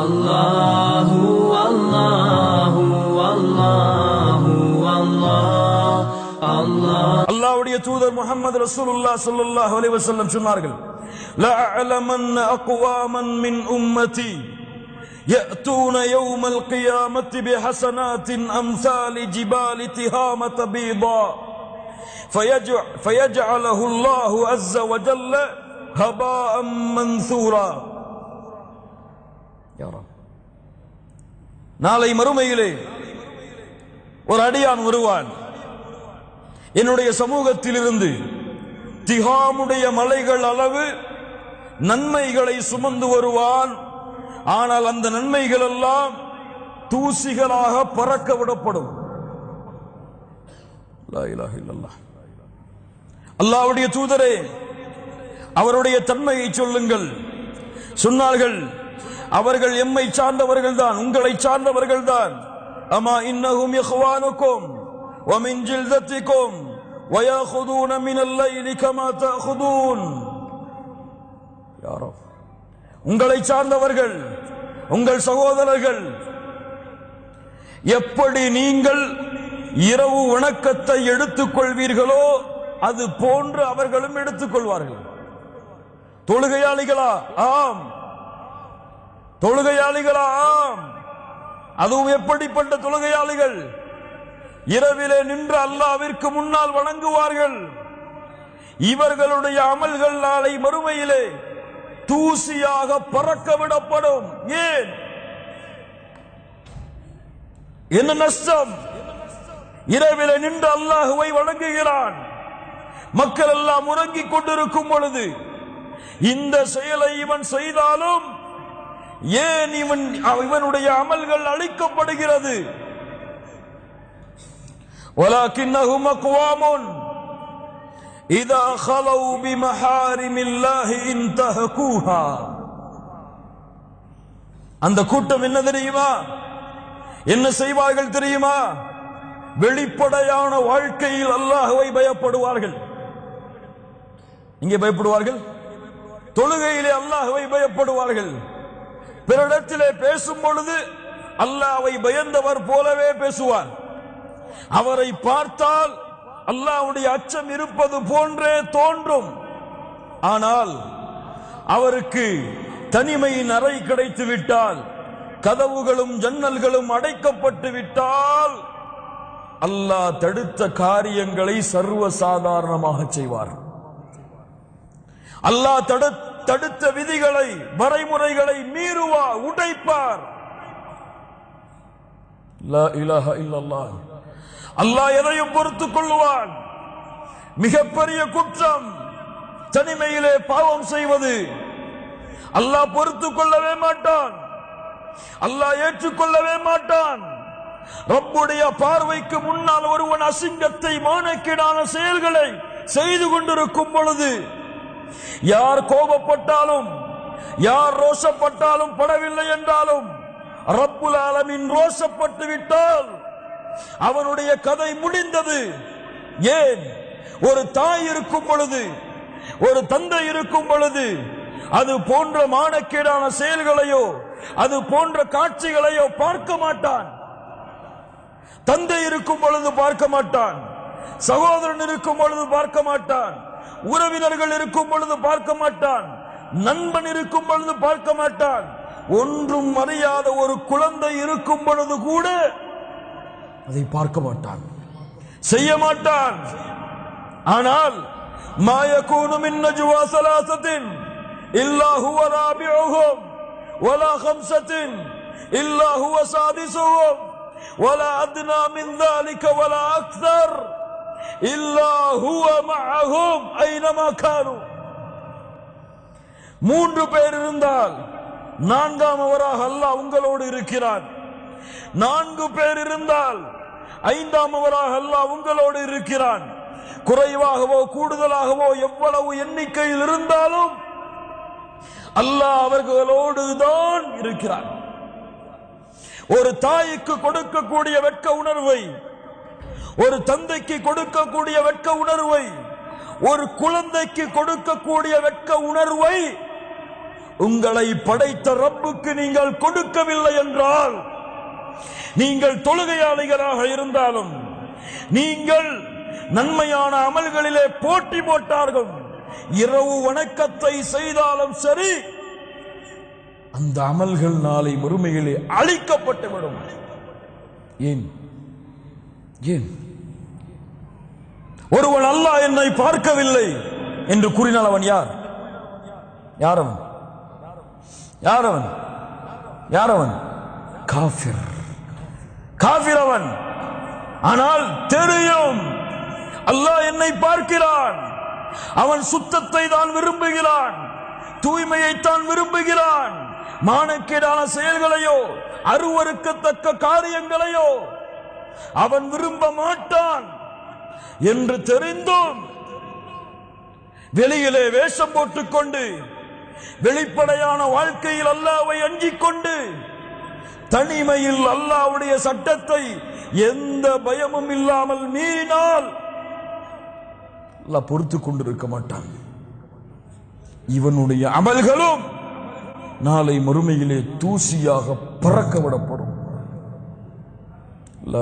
الله والله والله والله الله அல்லாஹ்வுடைய தூதர் முஹம்மது ரசூலுல்லாஹ் ஸல்லல்லாஹு அலைஹி வஸல்லம் சொன்னார்கள் லஅலமன் அக்வாமன் மின் உம்மதி يأتون يوم القيامة بحسنات أمثال جبال تهامة بيضاء فيجع فيجعله الله عز وجل هباء منثورا يا رب நாளை மறுமையிலே ஒரு அடியான் வருவான். என்னுடைய சமூகத்திலிருந்து திகாமுடைய மலைகள் அளவு நன்மைகளை சுமந்து வருவான். ஆனால் அந்த நன்மைகள் எல்லாம் தூசிகளாக பறக்க விடப்படும். அல்லாவுடைய தூதரே அவருடைய தன்மையை சொல்லுங்கள். சொன்னார்கள் அவர்கள் எம்மை சார்ந்தவர்கள் தான் உங்களை சார்ந்தவர்கள் தான் அமா இன்னஹும் இஹ்வானுக்கும் ومن جلدتكم ويأخذون من الليل كما تأخذون يا رب உங்களை சார்ந்தவர்கள் உங்கள் சகோதரர்கள் எப்படி நீங்கள் இரவு வணக்கத்தை எடுத்துக் கொள்வீர்களோ அது போன்று அவர்களும் எடுத்துக் கொள்வார்கள் தொழுகையாளிகளா ஆம் தொழுகையாளிகளாம். அதுவும் எப்படிப்பட்ட தொழுகையாளிகள்? இரவிலே நின்று அல்லாவிற்கு முன்னால் வணங்குவார்கள். இவர்களுடைய அமல்கள் நாளை மறுமையிலே தூசியாக பறக்க விடப்படும். ஏன்? என்ன நஷ்டம்? இரவிலே நின்று அல்லாஹுவை வணங்குகிறான். மக்கள் எல்லாம் உறங்கிக் கொண்டிருக்கும் பொழுது இந்த செயலை இவன் செய்தாலும் ஏன் இவன் இவனுடைய அமல்கள் அளிக்கப்படுகிறது ولكنهم أقوام إذا خلوا بمحارم الله انتهكوها அந்த கூட்டம் என்ன தெரியுமா என்ன செய்வார்கள் தெரியுமா வெளிப்படையான வாழ்க்கையில் அல்லாஹுவை பயப்படுவார்கள் இங்கே பயப்படுவார்கள் தொழுகையிலே அல்லாஹுவை பயப்படுவார்கள் பிறரிடத்திலே பேசும் பொழுது அல்லாவை பயந்தவர் போலவே பேசுவார். அவரை பார்த்தால் அல்லாவுடைய அச்சம் இருப்பது போன்றே தோன்றும். ஆனால் அவருக்கு தனிமையின் அறை கிடைத்து விட்டால் கதவுகளும் ஜன்னல்களும் அடைக்கப்பட்டு விட்டால் அல்லாஹ் தடுத்த காரியங்களை சர்வ சாதாரணமாக செய்வார். அல்லாஹ் தடு- தடுத்த விதிகளை வரைமுறைகளை மீறுவார் உடைப்பார். லா அல்லாஹ் எதையும் பொறுத்துக் கொள்ளுவான். மிகப்பெரிய குற்றம் தனிமையிலே பாவம் செய்வது. அல்லாஹ் பொறுத்துக் கொள்ளவே மாட்டான். அல்லாஹ் ஏற்றுக்கொள்ளவே மாட்டான். ரப்புடைய பார்வைக்கு முன்னால் ஒருவன் அசிங்கத்தை மானக்கீடான செயல்களை செய்து கொண்டிருக்கும் பொழுது யார் கோபப்பட்டாலும் யார் ரோஷப்பட்டாலும் படவில்லை என்றாலும் ரப்புல் ஆலமின் ரோஷப்பட்டு விட்டால் அவனுடைய கதை முடிந்தது. ஏன்? ஒரு தாய் இருக்கும் பொழுது ஒரு தந்தை இருக்கும் பொழுது அது போன்ற மானக்கேடான செயல்களையோ அது போன்ற காட்சிகளையோ பார்க்க மாட்டான். தந்தை இருக்கும் பொழுது பார்க்க மாட்டான். சகோதரன் இருக்கும் பொழுது பார்க்க மாட்டான். உறவினர்கள் இருக்கும் பொழுது பார்க்க மாட்டான் நண்பன் இருக்கும் பொழுது பார்க்க மாட்டான் ஒன்றும் அறியாத ஒரு குழந்தை இருக்கும் பொழுது கூட அதை பார்க்க மாட்டான் செய்ய மாட்டான் ஆனால் மாயக்கூனு மின் நஜ்வா சலாசத்தின் இல்லா ஹுவ ராபிஉஹும் ولا خمسة إلا هو سادسهم ولا أدنى من ذلك ولا أكثر மூன்று பேர் இருந்தால் நான்காம் அவராக அல்லாஹ் உங்களோடு இருக்கிறான். நான்கு பேர் இருந்தால் ஐந்தாம் அவராக அல்லாஹ் உங்களோடு இருக்கிறான். குறைவாகவோ கூடுதலாகவோ எவ்வளவு எண்ணிக்கையில் இருந்தாலும் அல்லாஹ் அவர்களோடு தான் இருக்கிறான். ஒரு தாய்க்கு கொடுக்கக்கூடிய வெட்க உணர்வை ஒரு தந்தைக்கு கொடுக்கக்கூடிய வெட்க உணர்வை ஒரு குழந்தைக்கு கொடுக்கக்கூடிய வெட்க உணர்வை உங்களை படைத்த ரப்புக்கு நீங்கள் கொடுக்கவில்லை என்றால் நீங்கள் தொழுகையாளிகளாக இருந்தாலும் நீங்கள் நன்மையான அமல்களிலே போட்டி போட்டார்கள். இரவு வணக்கத்தை செய்தாலும் சரி அந்த அமல்கள் நாளை மறுமையிலே அழிக்கப்பட்டுவிடும். ஏன்? ஏன்? ஒருவன் அல்லாஹ் என்னை பார்க்கவில்லை என்று கூறினால் அவன் யார்? யார் அவன் யார் அவன் யார் அவன் காஃபிர். காஃபிர் அவன். ஆனால் தெரியும் அல்லாஹ் என்னை பார்க்கிறான். அவன் சுத்தத்தை தான் விரும்புகிறான். தூய்மையை தான் விரும்புகிறான். மானக்கேடான செயல்களையோ அருவருக்கத்தக்க காரியங்களையோ அவன் விரும்ப மாட்டான். என்று தெரிந்தும் வெளியிலே வேஷம் போட்டுக்கொண்டு வெளிப்படையான வாழ்க்கையில் அல்லாவை அஞ்சிக் கொண்டு தனிமையில் அல்லாவுடைய சட்டத்தை எந்த பயமும் இல்லாமல் மீறினால் அல்லாஹ் பொறுத்து கொண்டிருக்க மாட்டான். இவனுடைய அமல்களும் நாளை மறுமையிலே தூசியாக பறக்க விடப்படும். இல்லா